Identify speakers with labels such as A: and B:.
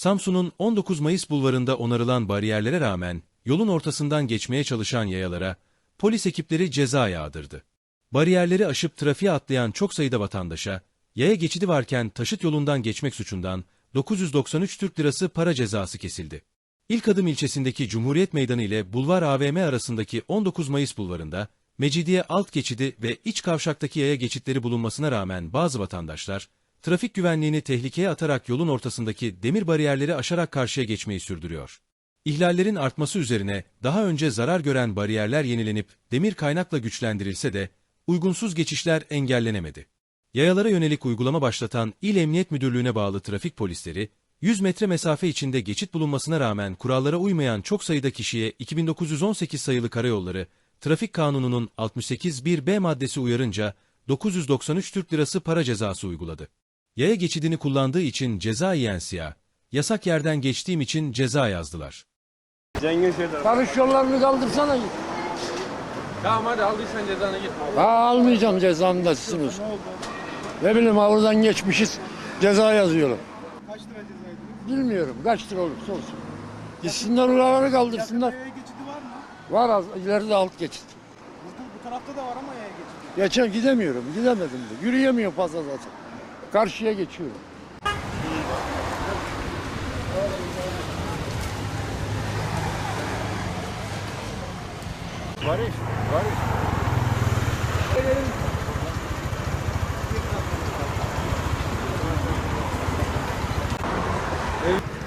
A: Samsun'un 19 Mayıs bulvarında onarılan bariyerlere rağmen yolun ortasından geçmeye çalışan yayalara polis ekipleri ceza yağdırdı. Bariyerleri aşıp trafiğe atlayan çok sayıda vatandaşa yaya geçidi varken taşıt yolundan geçmek suçundan 993 Türk Lirası para cezası kesildi. İlk adım ilçesindeki Cumhuriyet Meydanı ile Bulvar AVM arasındaki 19 Mayıs bulvarında Mecidiye alt geçidi ve iç kavşaktaki yaya geçitleri bulunmasına rağmen bazı vatandaşlar trafik güvenliğini tehlikeye atarak yolun ortasındaki demir bariyerleri aşarak karşıya geçmeyi sürdürüyor. İhlallerin artması üzerine daha önce zarar gören bariyerler yenilenip demir kaynakla güçlendirilse de uygunsuz geçişler engellenemedi. Yayalara yönelik uygulama başlatan İl Emniyet Müdürlüğü'ne bağlı trafik polisleri, 100 metre mesafe içinde geçit bulunmasına rağmen kurallara uymayan çok sayıda kişiye 2918 sayılı karayolları, Trafik Kanunu'nun 68.1b maddesi uyarınca 993 Türk Lirası para cezası uyguladı. Yaya geçidini kullandığı için ceza yiyen siyah, yasak yerden geçtiğim için ceza yazdılar.
B: Zengin şeyler.
C: Barış yollarını kaldırsana.
B: Tamam hadi aldıysan cezanı git.
C: Ha almayacağım cezamı da sizsiniz. Ne bileyim ha oradan geçmişiz. Ceza yazıyorum.
D: Kaç lira ceza ödediniz?
C: Bilmiyorum kaç lira olursa olsun. Gitsinler oraları kaldırsınlar.
D: Yaya geçidi var mı?
C: Var az ileride alt geçit.
D: Burada bu tarafta da var ama yaya geçidi.
C: Geçen gidemiyorum. Gidemedim de. Yürüyemiyor fazla zaten. Karşıya geçiyorum.
B: Barış, Barış. Evet.